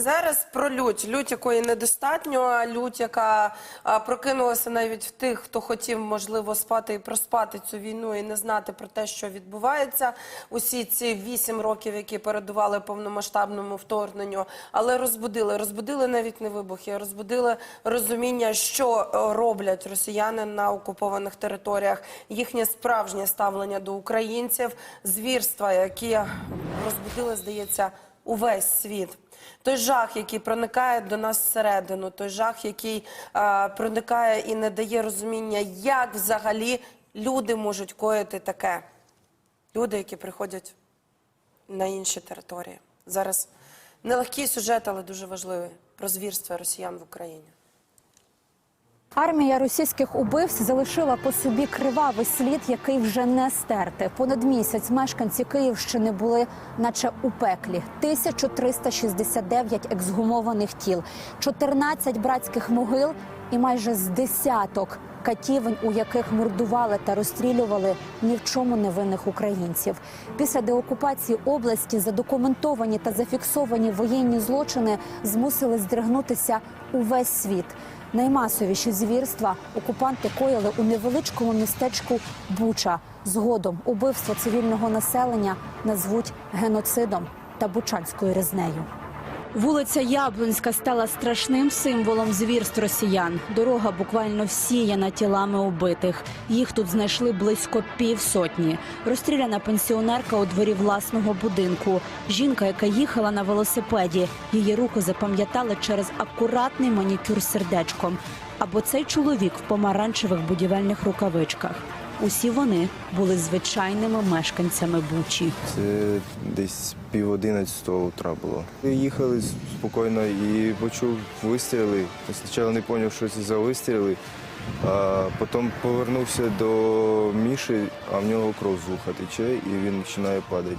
Зараз про лють. Лють, якої недостатньо, лють, яка прокинулася навіть в тих, хто хотів, можливо, спати і проспати цю війну і не знати про те, що відбувається. Усі ці вісім років, які передували повномасштабному вторгненню, але розбудили. Розбудили навіть не вибухи, розбудили розуміння, що е, роблять росіяни на окупованих територіях, їхнє справжнє ставлення до українців, звірства, які розбудили, здається, увесь світ. Той жах, який проникає до нас всередину, той жах, який е, проникає і не дає розуміння, як взагалі люди можуть коїти таке. Люди, які приходять на інші території. Зараз нелегкий сюжет, але дуже важливий про звірства росіян в Україні. Армія російських убивць залишила по собі кривавий слід, який вже не стерти. Понад місяць мешканці Київщини були, наче у пеклі. 1369 ексгумованих тіл, 14 братських могил і майже з десяток катівень, у яких мордували та розстрілювали ні в чому невинних українців. Після деокупації області задокументовані та зафіксовані воєнні злочини змусили здригнутися увесь світ. Наймасовіші звірства окупанти коїли у невеличкому містечку Буча. Згодом убивство цивільного населення назвуть геноцидом та бучанською різнею. Вулиця Яблунська стала страшним символом звірств росіян. Дорога буквально всіяна тілами убитих. Їх тут знайшли близько півсотні. Розстріляна пенсіонерка у дворі власного будинку. Жінка, яка їхала на велосипеді. Її руку запам'ятали через акуратний манікюр сердечком. Або цей чоловік в помаранчевих будівельних рукавичках. Усі вони були звичайними мешканцями Бучі. Це десь пів одинадцятого утра було. Їхали спокійно і почув вистріли. Спочатку не зрозумів, що це за вистріли. А потім повернувся до Міші, а в нього кров з вуха тече, і він починає падати.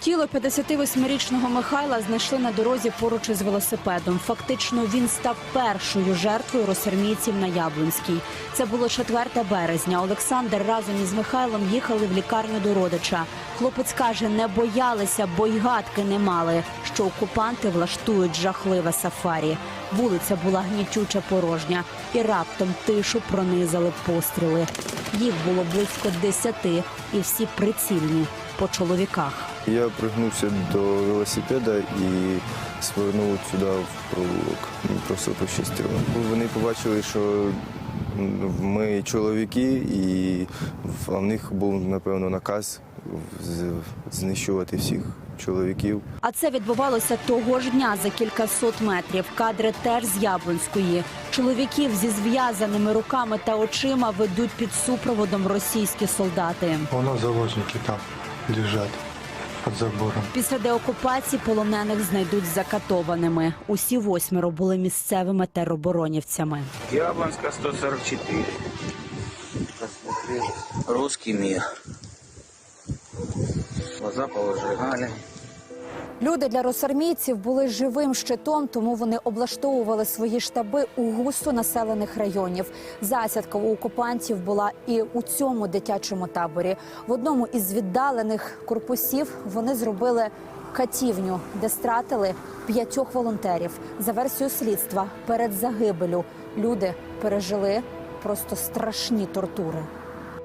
Тіло 58-річного Михайла знайшли на дорозі поруч із велосипедом. Фактично він став першою жертвою росармійців на Яблунській. Це було 4 березня. Олександр разом із Михайлом їхали в лікарню до родича. Хлопець каже, не боялися, бо й гадки не мали, що окупанти влаштують жахливе сафарі. Вулиця була гнітюча порожня, і раптом тишу пронизали постріли. Їх було близько десяти, і всі прицільні по чоловіках. Я пригнувся до велосипеда і свернув сюди в провулок. Просто пощастило. Вони побачили, що ми чоловіки, і в- них був, напевно, наказ знищувати всіх чоловіків. А це відбувалося того ж дня за кількасот метрів. Кадри теж з Яблунської. Чоловіків зі зв'язаними руками та очима ведуть під супроводом російські солдати. Воно заложники там лежать під забором. Після деокупації полонених знайдуть закатованими. Усі восьмеро були місцевими тероборонівцями. Яблонска 144. Посмотри. Русский мир. Глаза повыжигали. Люди для росармійців були живим щитом, тому вони облаштовували свої штаби у густо населених районів. Засідка у окупантів була і у цьому дитячому таборі. В одному із віддалених корпусів вони зробили катівню, де стратили п'ятьох волонтерів. За версією слідства, перед загибелю люди пережили просто страшні тортури.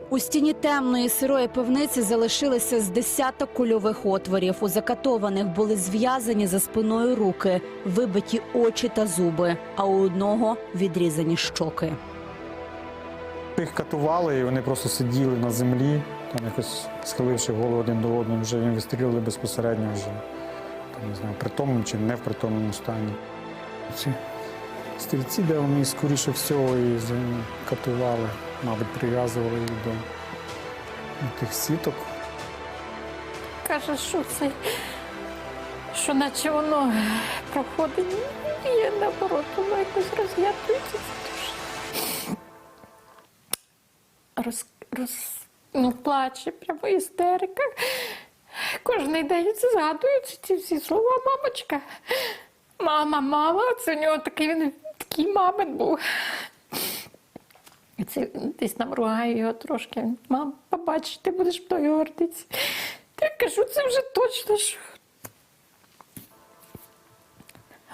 У стіні темної сирої пивниці залишилися з десяток кульових отворів. У закатованих були зв'язані за спиною руки, вибиті очі та зуби, а у одного відрізані щоки. Їх катували, і вони просто сиділи на землі, там якось схиливши голову один до одного, вже їм вистрілили безпосередньо вже. Там, не знаю, в притомному чи не в притомному стані. Ці стрільці, де вони скоріше всього і катували, мабуть, прив'язували їх до тих сіток. Каже, що це, що наче воно проходить, і наоборот, воно якось роз'ятується. Роз, роз, ну, плаче, прямо істерика. Кожний день це згадуються ці всі слова, мамочка. Мама, мама, це у нього такий він такий мамин був. Це десь нам ругає його трошки. Мам, побачиш, ти будеш мною гордитися. Я кажу, це вже точно що.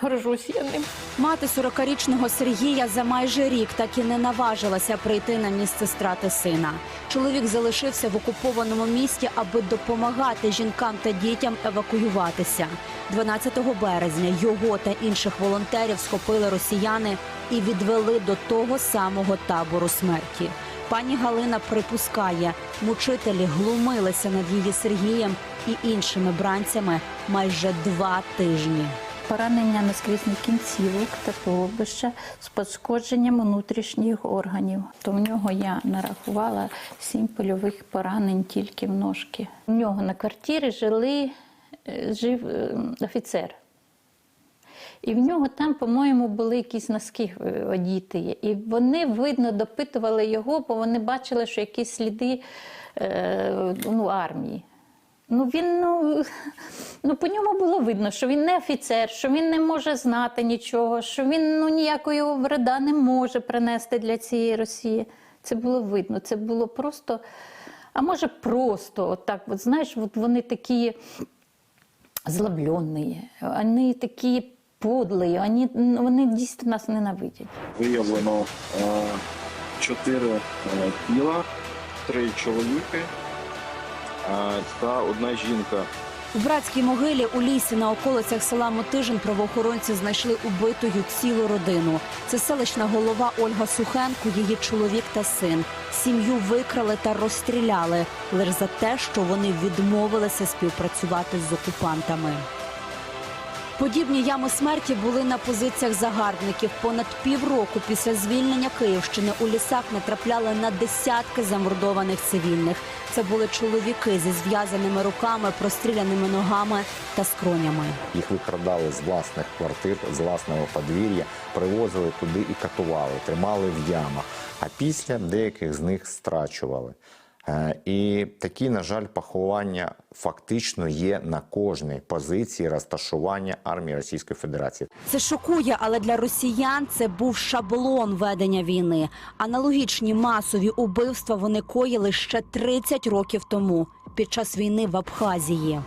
Горжусь я ним. Мати 40-річного Сергія за майже рік так і не наважилася прийти на місце страти сина. Чоловік залишився в окупованому місті, аби допомагати жінкам та дітям евакуюватися. 12 березня його та інших волонтерів схопили росіяни і відвели до того самого табору смерті. Пані Галина припускає, мучителі глумилися над її Сергієм і іншими бранцями майже два тижні. Поранення наскрізних кінцівок та туловища з пошкодженням внутрішніх органів. То в нього я нарахувала сім польових поранень тільки в ножки. У нього на квартирі жили, е, жив е, офіцер. І в нього там, по-моєму, були якісь носки е, одіти. І вони, видно, допитували його, бо вони бачили, що якісь сліди ну, армії. Ну він ну, ну по ньому було видно, що він не офіцер, що він не може знати нічого, що він ну ніякої вреда не може принести для цієї Росії. Це було видно. Це було просто, а може, просто от от знаєш, от вони такі злоблені, вони такі подлі, вони, вони дійсно нас ненавидять. виявлено е, чотири е, тіла, три чоловіки та одна жінка. В братській могилі у лісі на околицях села Мотижин правоохоронці знайшли убитою цілу родину. Це селищна голова Ольга Сухенко, її чоловік та син. Сім'ю викрали та розстріляли лише за те, що вони відмовилися співпрацювати з окупантами. Подібні ями смерті були на позиціях загарбників. Понад півроку після звільнення Київщини у лісах натрапляли на десятки замордованих цивільних. Це були чоловіки зі зв'язаними руками, простріляними ногами та скронями. Їх викрадали з власних квартир, з власного подвір'я, привозили туди і катували, тримали в ямах. А після деяких з них страчували. Е, І такі, на жаль, поховання фактично є на кожній позиції розташування армії Російської Федерації. Це шокує, але для росіян це був шаблон ведення війни. Аналогічні масові убивства вони коїли ще 30 років тому під час війни в Абхазії.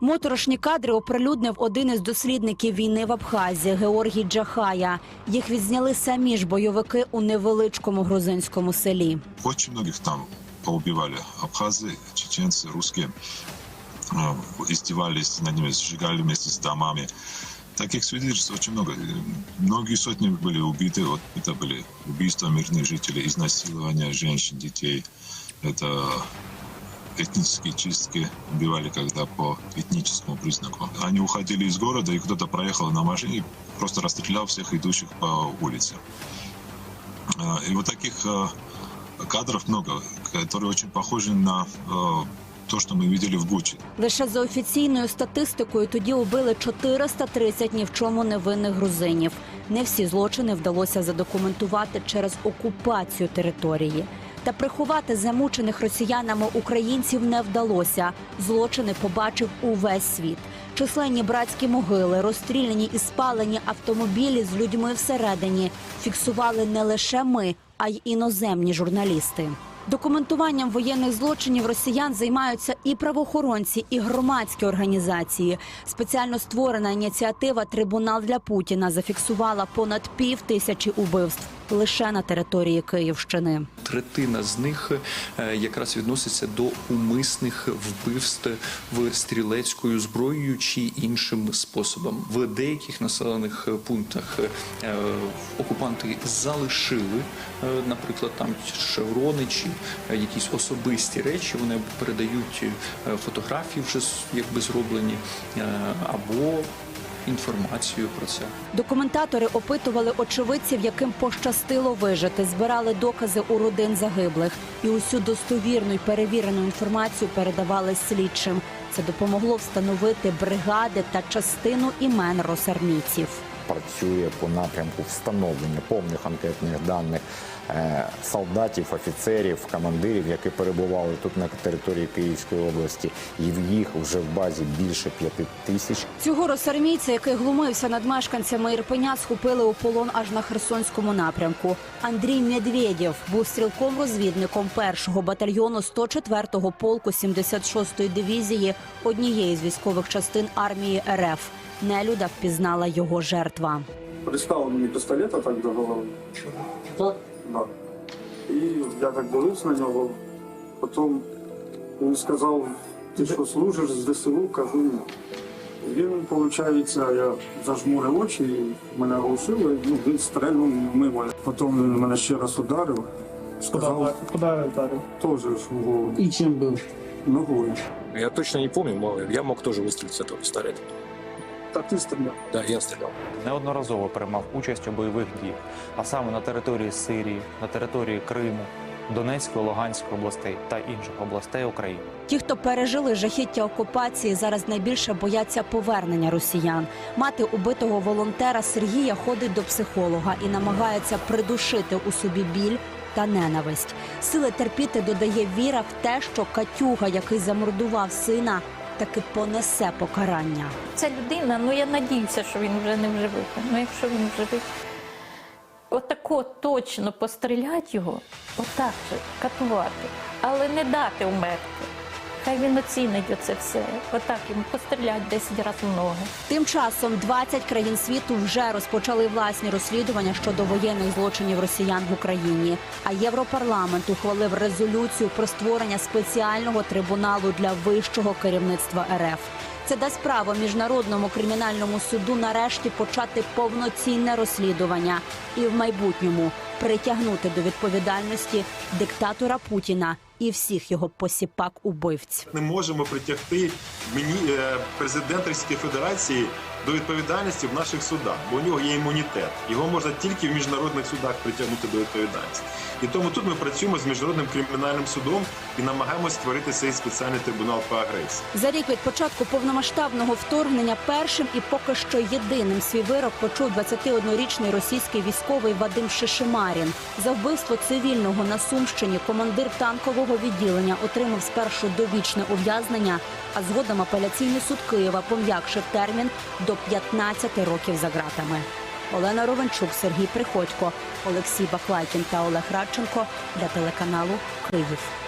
Моторошні кадри оприлюднив один із дослідників війни в Абхазії Георгій Джахая. Їх відзняли самі ж бойовики у невеличкому грузинському селі. Очень многих там поубивали. Абхазы, чеченцы, русские. Э, Издевались над ними, сжигали вместе с домами. Таких свидетельств очень много. Э, Многие сотни были убиты. Вот это были убийства мирных жителей, изнасилования женщин, детей. Это этнические чистки убивали когда по этническому признаку. Они уходили из города, и кто-то проехал на машине, просто расстрелял всех идущих по улице. Э, И вот таких э, кадров много, которые очень похожи на э, то, что мы видели в Буче. Лише за офіційною статистикою тоді убили 430 ні в чому невинних грузинів. Не всі злочини вдалося задокументувати через окупацію території. Та приховати замучених росіянами українців не вдалося. Злочини побачив увесь світ. Численні братські могили, розстріляні і спалені автомобілі з людьми всередині фіксували не лише ми, а й іноземні журналісти. Документуванням воєнних злочинів росіян займаються і правоохоронці, і громадські організації. Спеціально створена ініціатива Трибунал для Путіна зафіксувала понад пів тисячі убивств лише на території Київщини. Третина з них е, якраз відноситься до умисних вбивств в стрілецькою зброєю чи іншим способом. В деяких населених пунктах е, окупанти залишили, е, наприклад, там шеврони чи якісь особисті речі. Вони передають фотографії вже якби зроблені або інформацію про це. Документатори опитували очевидців, яким пощастило вижити, збирали докази у родин загиблих і усю достовірну й перевірену інформацію передавали слідчим. Це допомогло встановити бригади та частину імен росармійців. Працює по напрямку встановлення повних анкетних даних е, солдатів, офіцерів, командирів, які перебували тут на території Київської області, і в їх вже в базі більше п'яти тисяч. Цього росармійця, який глумився над мешканцями Ірпеня, схопили у полон аж на Херсонському напрямку. Андрій Медведєв був стрілком-розвідником першого батальйону 104-го полку 76-ї дивізії однієї з військових частин армії РФ Нелюда впізнала його жертва. Приставив мені пістолета так до голови. Так? Да. І я так дивився на нього. Потім він сказав, ти що служиш з ДСУ? Кажу, ні. Він, виходить, я зажмурив очі, і мене оглушили, ну, він стрельнув мимо. Потім він мене ще раз ударив. Сказав, Куда ударил? теж ж в голову. И чем был? Ногою. Я точно не помню, но я мог тоже выстрелить с этого пистолета. Та ти стріляв. Да, я стрелял. неодноразово приймав участь у бойових діях, а саме на території Сирії, на території Криму, Донецької, Луганської областей та інших областей України. Ті, хто пережили жахіття окупації, зараз найбільше бояться повернення росіян. Мати убитого волонтера Сергія ходить до психолога і намагається придушити у собі біль та ненависть. Сили терпіти додає віра в те, що Катюга, який замордував сина, таки понесе покарання. Ця людина, ну я надіюся, що він вже не в. Ну якщо він в живих, отако точно постріляти його, отак же катувати, але не дати умерти. Хай він оцінить оце все. Отак йому пострілять 10 разів в ноги. Тим часом 20 країн світу вже розпочали власні розслідування щодо воєнних злочинів росіян в Україні. А Європарламент ухвалив резолюцію про створення спеціального трибуналу для вищого керівництва РФ. Це дасть право міжнародному кримінальному суду нарешті почати повноцінне розслідування і в майбутньому притягнути до відповідальності диктатора Путіна і всіх його посіпак убивць. не можемо притягти мені е, президент Російської Федерації до відповідальності в наших судах, бо у нього є імунітет. Його можна тільки в міжнародних судах притягнути до відповідальності. І тому тут ми працюємо з міжнародним кримінальним судом і намагаємось створити цей спеціальний трибунал по агресії. За рік від початку повномасштабного вторгнення першим і поки що єдиним свій вирок почув 21-річний російський військовий Вадим Шишимарін. За вбивство цивільного на Сумщині командир танкового відділення отримав спершу довічне ув'язнення, а згодом апеляційний суд Києва пом'якшив термін до 15 років за ґратами. Олена Ровенчук, Сергій Приходько, Олексій Баклайкін та Олег Радченко для телеканалу Київ.